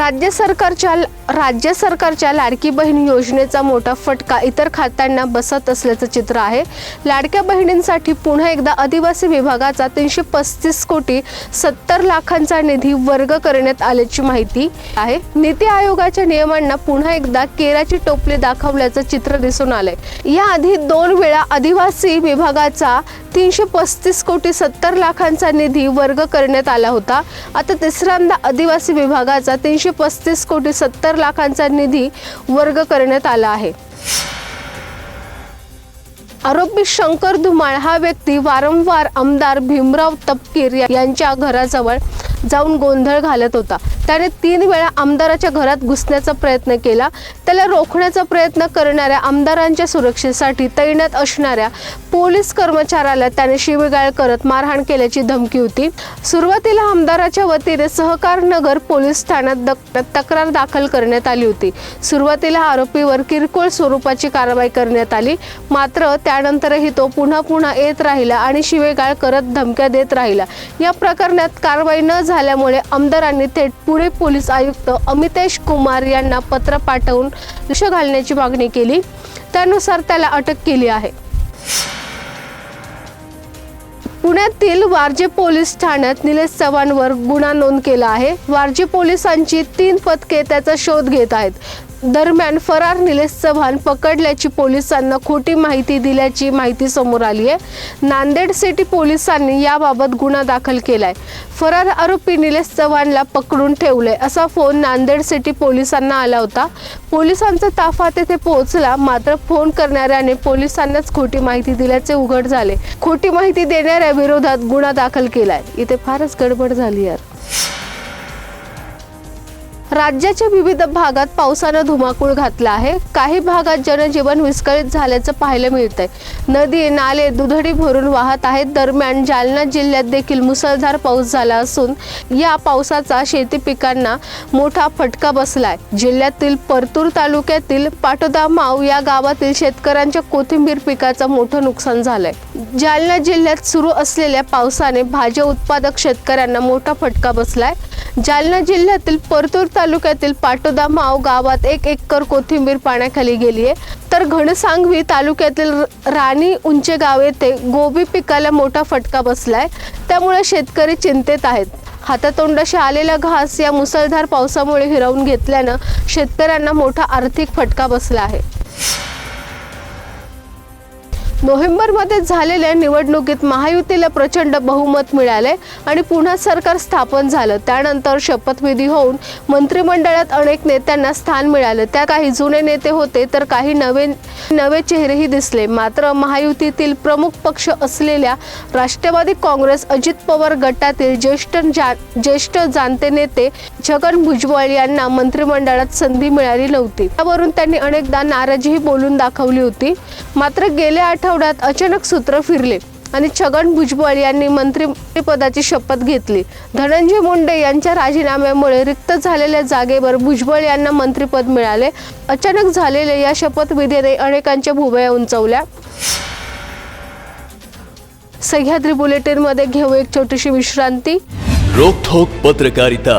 राज्य सरकारच्या राज्य सरकारच्या लाडकी बहीण योजनेचा मोठा फटका इतर खात्यांना बसत असल्याचं चित्र आहे. लाडक्या बहिणींसाठी पुन्हा एकदा आदिवासी विभागाचा तीनशे पस्तीस कोटी सत्तर लाखांचा निधी वर्ग करण्यात आल्याची माहिती आहे. नीती आयोगाच्या नियमांना पुन्हा एकदा केराची टोपली दाखवल्याचं चित्र दिसून आलंय. याआधी दोन वेळा आदिवासी विभागाचा तीनशे पस्तीस कोटी सत्तर लाखांचा निधी वर्ग करण्यात आला होता. आता तिसऱ्यांदा आदिवासी विभागाचा तीनशे पस्तीस कोटी सत्तर लाखांचा निधी वर्ग करण्यात आला आहे. आरोपी शंकर धुमाळ हा व्यक्ती वारंवार आमदार भीमराव तपकीर यांच्या घराजवळ जाऊन गोंधळ घालत होता. त्याने तीन वेळा आमदाराच्या घरात घुसण्याचा प्रयत्न केला. त्याला रोखण्याचा प्रयत्न करणाऱ्या आमदारांच्या सुरक्षेसाठी तैनात असणाऱ्या पोलीस कर्मचाऱ्याला त्याने शिवीगाळ करत मारहाण केल्याची धमकी होती. सुरुवातीला आमदाराच्या वतीने सहकार नगर पोलीस ठाण्यात तक्रार दाखल करण्यात आली होती. सुरुवातीला आरोपीवर किरकोळ स्वरूपाची कारवाई करण्यात आली. मात्र त्यानंतरही तो पुन्हा पुन्हा येत राहिला आणि शिवेगाळ करत धमक्या देत राहिला. या प्रकरणात कारवाई न झाल्यामुळे आमदारांनी थेट पुणे पोलीस आयुक्त अमितेश कुमार यांना पत्र पाठवून लक्ष घालण्याची मागणी केली. त्यानुसार त्याला अटक केली आहे. पुण्यातील वारजे पोलीस ठाण्यात निलेश चव्हाणवर गुन्हा नोंद केला आहे. वारजे पोलिसांची तीन पथके त्याचा शोध घेत आहेत. दरम्यान फरार निलेश चव्हाण पकडल्याची पोलिसांना खोटी माहिती दिल्याची माहिती समोर आली आहे. नांदेड सिटी पोलिसांनी याबाबत गुन्हा दाखल केलाय. फरार आरोपी निलेश चव्हाणला पकडून ठेवलंय. असा फोन नांदेड सिटी पोलिसांना आला होता. पोलिसांचा ताफा तेथे पोहोचला. मात्र फोन करणाऱ्याने पोलिसांनाच खोटी माहिती दिल्याचे उघड झाले. खोटी माहिती देणाऱ्या विरोधात गुन्हा दाखल केलाय. इथे फारच गडबड झाली यार. राज्याच्या विविध भागात पावसानं धुमाकूळ घातला आहे. काही भागात जनजीवन विस्कळीत झाल्याचं पाहायला मिळतंय. नदी नाले दुधडी भरून वाहत आहेत. दरम्यान जालना जिल्ह्यात देखील मुसळधार पाऊस झाला असून या पावसाचा शेती पिकांना मोठा फटका बसलाय. जिल्ह्यातील परतूर तालुक्यातील पाटोदा माव या गावातील शेतकऱ्यांच्या कोथिंबीर पिकाचं मोठं नुकसान झालंय. जालना जिल्ह्यात सुरू असलेल्या पावसाने भाज्या उत्पादक शेतकऱ्यांना मोठा फटका बसलाय. जालना जिल्ह्यातील परतूर तालुक्यातील पाटोदा माव गावात एक एकर कोथिंबीर पाण्याखाली गेली आहे. तर घनसांगवी तालुक्यातील राणी उंचे गाव येथे गोबी पिकाला मोठा फटका बसलाय. त्यामुळे शेतकरी चिंतेत आहेत. हातातोंडाशी आलेला घास या मुसळधार पावसामुळे हिरावून घेतल्यानं शेतकऱ्यांना मोठा आर्थिक फटका बसला आहे. नोव्हेंबरमध्ये झालेल्या निवडणुकीत महायुतीला प्रचंड बहुमत मिळाले आणि पुन्हा सरकार स्थापन झालं. त्यानंतर शपथविधी होऊन मंत्रिमंडळात अनेक नेत्यांना स्थान मिळालं. त्या काही जुने नेते होते तर काही नवे नवे चेहरेही दिसले. मात्र महायुतीतील प्रमुख पक्ष असलेल्या राष्ट्रवादी काँग्रेस अजित पवार गटातील ज्येष्ठ जा ज्येष्ठ जाणते नेते छगन भुजबळ यांना मंत्रिमंडळात संधी मिळाली नव्हती. त्यावरून त्यांनी अनेकदा नाराजीही बोलून दाखवली होती. मात्र गेल्या आठवड्यात अचानक सूत्र फिरले आणि छगन भुजबळ यांनी मंत्रिपदाची शपथ घेतली. धनंजय मुंडे यांच्या राजीनाम्यामुळे रिक्त झालेल्या जागेवर भुजबळ यांना मंत्रिपद मिळाले. अचानक झालेल्या या शपथविधीने अनेकांच्या भुवया उंचवल्या. सह्याद्री बुलेटिनमध्ये घेऊ एक छोटीशी विश्रांती. रोखोक पत्रकारिता.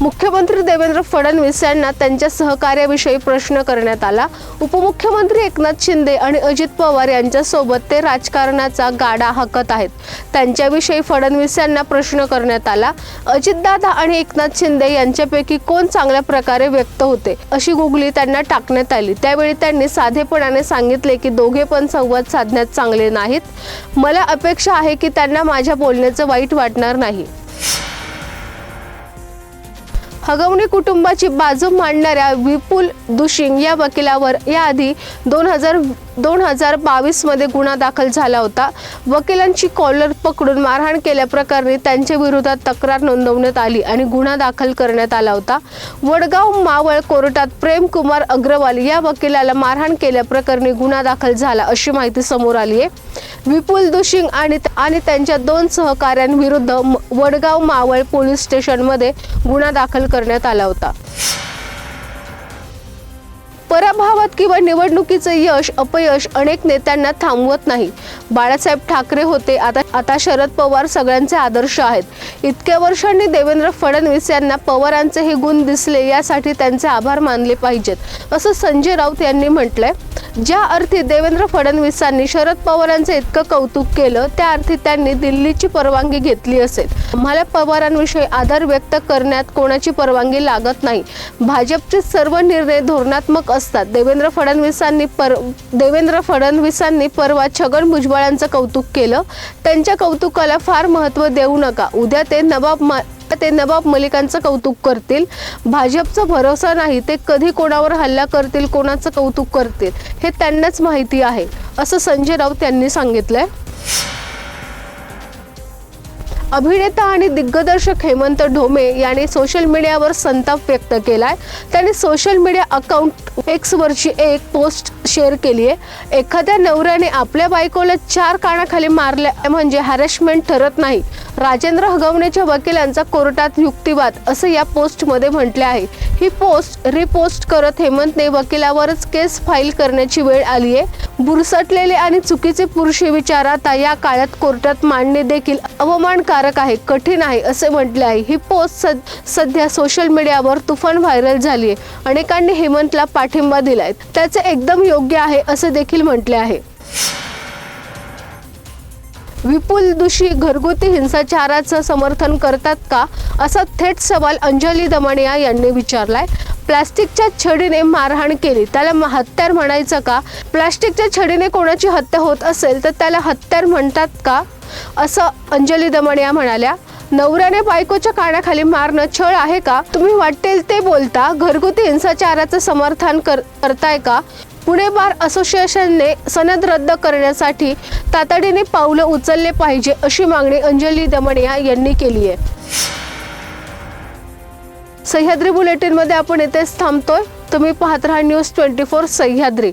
मुख्यमंत्री देवेंद्र फडणवीस यांना त्यांच्या सहकार्याविषयी प्रश्न करण्यात आला. उपमुख्यमंत्री एकनाथ शिंदे आणि अजित पवार यांच्यासोबत ते राजकारणाचा गाडा हाकत आहेत. त्यांच्याविषयी फडणवीस यांना प्रश्न करण्यात आला अजितदादा आणि एकनाथ शिंदे यांच्यापैकी कोण चांगल्या प्रकारे व्यक्त होते? अशी गुगली त्यांना टाकण्यात आली. त्यावेळी त्यांनी साधेपणाने सांगितले की दोघे पण संवाद साधण्यात चांगले नाहीत. मला अपेक्षा आहे की त्यांना माझ्या बोलण्याचं वाईट वाटणार नाही. हगवणी कुटुंबाची बाजू मांडणाऱ्या विपुल दुशिंग या वकिलावर याआधी दोन हजार दोन हजार बावीसमध्ये गुन्हा दाखल झाला होता. वकिलांची कॉलर पकडून मारहाण केल्याप्रकरणी त्यांच्या विरोधात तक्रार नोंदवण्यात आली आणि गुन्हा दाखल करण्यात आला होता. वडगाव मावळ कोर्टात प्रेमकुमार अग्रवाल या वकिलाला मारहाण केल्याप्रकरणी गुन्हा दाखल झाला अशी माहिती समोर आली आहे. विपुल दुशिंग आणि आणि त्यांच्या दोन सहकाऱ्यांविरुद्ध म- वडगाव मावळ पोलीस स्टेशनमध्ये गुन्हा दाखल कर करण्यात आला होता. पराभवात किंवा निवडणुकीचं यश अपयश अनेक नेत्यांना थांबवत नाही. बाळासाहेब ठाकरे होते. आता आता शरद पवार सगळ्यांचे आदर्श आहेत. इतक्या वर्षांनी देवेंद्र फडणवीस यांना पवारांचे हे गुण दिसले यासाठी त्यांचे आभार मानले पाहिजेत असं संजय राऊत यांनी म्हटलंय. ज्या अर्थी देवेंद्र फडणवीसांनी शरद पवारांचं इतकं कौतुक केलं त्या अर्थी त्यांनी दिल्लीची परवानगी घेतली असेल. आम्हाला पवारांविषयी आदर व्यक्त करण्यात कोणाची परवानगी लागत नाही. भाजपचे सर्व निर्णय धोरणात्मक असतात. देवेंद्र फडणवीसांनी पर देवेंद्र फडणवीसांनी परवा छगन भुजबळांचं कौतुक केलं. त्यांच्या कौतुकाला फार महत्त्व देऊ नका. उद्या ते नवाब मा ते नवाब मलिकांचं कौतुक करतील? भाजपचा भरोसा नाही ते कधी कोणावर हल्ला करतील कोणाचं कौतुक करतील हे त्यांनाच माहिती आहे असं संजय राऊत यांनी सांगितलंय. अभिनेता आणि दिग्दर्शक हेमंत ढोमे यांनी सोशल मीडियावर संताप व्यक्त केलाय. त्यांनी सोशल मीडिया अकाउंट एक्सवरची एक पोस्ट शेअर केली आहे. एखाद्या नवऱ्याने आपल्या बायकोला चार कानाखाली मारल्या म्हणजे हॅरेसमेंट ठरत नाही. राजेंद्र हगवणेच्या वकिलांचा कोर्टात युक्तिवाद असं या पोस्टमध्ये म्हटले आहे. ही पोस्ट रिपोस्ट करत हेमंतने वकिलावरच केस फाईल करण्याची वेळ आली आहे. बुरसटलेले आणि चुकीचे पुरुषी विचार आता या काळात कोर्टात मांडणे देखील अवमानकारक आहे कठीण आहे असे म्हटले आहे. ही पोस्ट सद सध्या सोशल मीडियावर तुफान व्हायरल झाली आहे. अनेकांनी हेमंतला पाठिंबा दिलाय. त्याचे एकदम योग्य आहे असे देखील म्हटले आहे. विपुल दुषी घरगुती हिंसाचाराचं समर्थन करतात का? असा थेट सवाल अंजली दमणिया यांनी विचारलाय. प्लास्टिकच्या छडीने मारहाण केली. त्याला म- हत्यार म्हणायचं का? प्लास्टिकच्या छडीने कोणाची हत्या होत असेल तर त्याला हत्यार म्हणतात का? असं अंजली दमणिया म्हणाल्या. नवऱ्याने बायकोच्या कानाखाली मारणं छळ आहे का? तुम्ही वाटेल ते बोलता. घरगुती हिंसाचाराचं समर्थन कर करताय का? पुणे बार असोसिएशनने सनद रद्द करण्यासाठी तातडीने पावलं उचलले पाहिजे अशी मागणी अंजली दमणिया यांनी केली आहे. सह्याद्री बुलेटिनमध्ये आपण इथेच थांबतोय. तुम्ही पाहत राहा न्यूज ट्वेंटी फोर सह्याद्री.